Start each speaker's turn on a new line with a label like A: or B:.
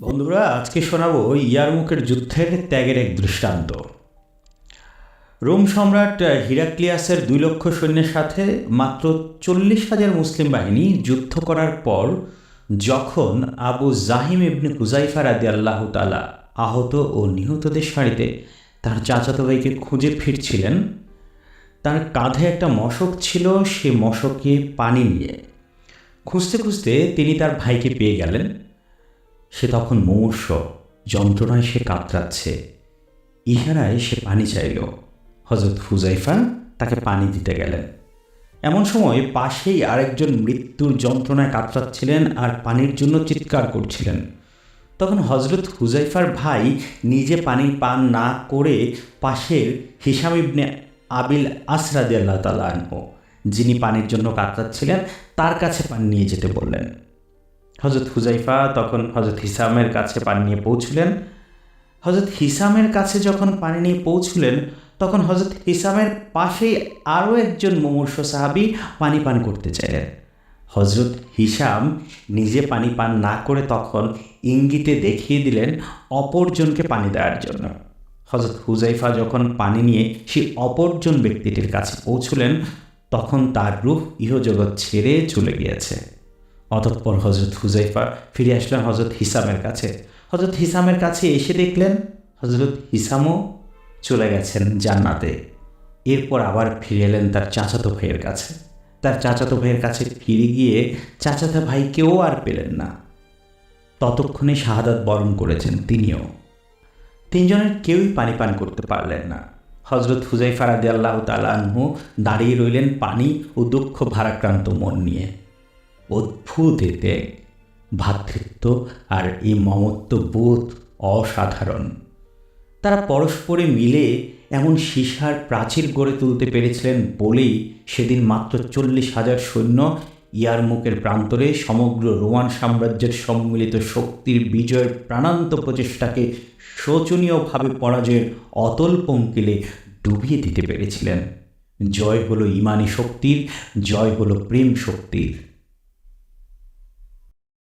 A: বন্ধুরা, আজকে শোনাবো ইয়ারমুকের যুদ্ধের ত্যাগের এক দৃষ্টান্ত। রোম সম্রাট হিরাক্লিয়াসের দুই লক্ষ সৈন্যের সাথে মাত্র চল্লিশ হাজার মুসলিম বাহিনী যুদ্ধ করার পর যখন আবু জাহিম ইবনে হুজাইফা রাদি আল্লাহ তালা আহত ও নিহতদের সারিতে তার চাচাতো ভাইকে খুঁজে ফিরছিলেন, তার কাঁধে একটা মশক ছিল, সে মশকে পানি নিয়ে। খুঁজতে খুঁজতে তিনি তার ভাইকে পেয়ে গেলেন। সে তখন মুমূর্ষ যন্ত্রণায় সে কাতরাচ্ছে। ইহারায় সে পানি চাইল। হজরত হুজাইফা তাকে পানি দিতে গেলেন। এমন সময় পাশেই আরেকজন মৃত্যুর যন্ত্রণায় কাতরাচ্ছিলেন আর পানির জন্য চিৎকার করছিলেন। তখন হজরত হুজাইফার ভাই নিজে পানি পান না করে পাশের হিসাম ইবনে আবিল আসরাদি আল্লাহ তালা যিনি পানির জন্য কাতরাচ্ছিলেন, তার কাছে পানি নিয়ে যেতে বললেন। হজরত হুজাইফা তখন হজরত হিসামের কাছে পানি নিয়ে পৌঁছলেন। হজরত হিসামের কাছে যখন পানি নিয়ে পৌঁছলেন, তখন হজরত হিসামের পাশেই আরও একজন মুমূর্ষ সাহাবি পানি পান করতে চাইলেন। হজরত হিসাম নিজে পানি পান না করে তখন ইঙ্গিতে দেখিয়ে দিলেন অপরজনকে পানি দেওয়ার জন্য। হজরত হুজাইফা যখন পানি নিয়ে সেই অপরজন ব্যক্তিটির কাছে পৌঁছলেন, তখন তার রূপ ইহজগৎ ছেড়ে চলে গিয়েছে। অতঃপর হজরত হুজাইফা ফিরে আসলেন হজরত হিসামের কাছে। হজরত হিসামের কাছে এসে দেখলেন হজরত হিসামও চলে গেছেন জান্নাতে। এরপর আবার ফিরে এলেন তার চাচাতো ভাইয়ের কাছে। তার চাচাতো ভাইয়ের কাছে ফিরে গিয়ে চাচাতো ভাইকেও আর পেলেন না। ততক্ষণে শাহাদাত বরণ করেছেন তিনিও। তিনজনের কেউই পানি পান করতে পারলেন না। হজরত হুজাইফা রাদি আল্লাহ তালাহু দাঁড়িয়ে রইলেন পানি ও দুঃখ ভারাক্রান্ত মন নিয়ে। অদ্ভুত এতে ভ্রাতৃত্ব আর এই মমত্ব বোধ অসাধারণ। তারা পরস্পরে মিলে এমন সীসার প্রাচীর গড়ে তুলতে পেরেছিলেন বলেই সেদিন মাত্র চল্লিশ হাজার সৈন্য ইয়ারমুকের প্রান্তরে সমগ্র রোমান সাম্রাজ্যের সম্মিলিত শক্তির বিজয়ের প্রাণান্ত প্রচেষ্টাকে শোচনীয়ভাবে পরাজয়ের অতল পঙ্কিলে ডুবিয়ে দিতে পেরেছিলেন। জয় হলো ইমানি শক্তির, জয় হলো প্রেম শক্তির।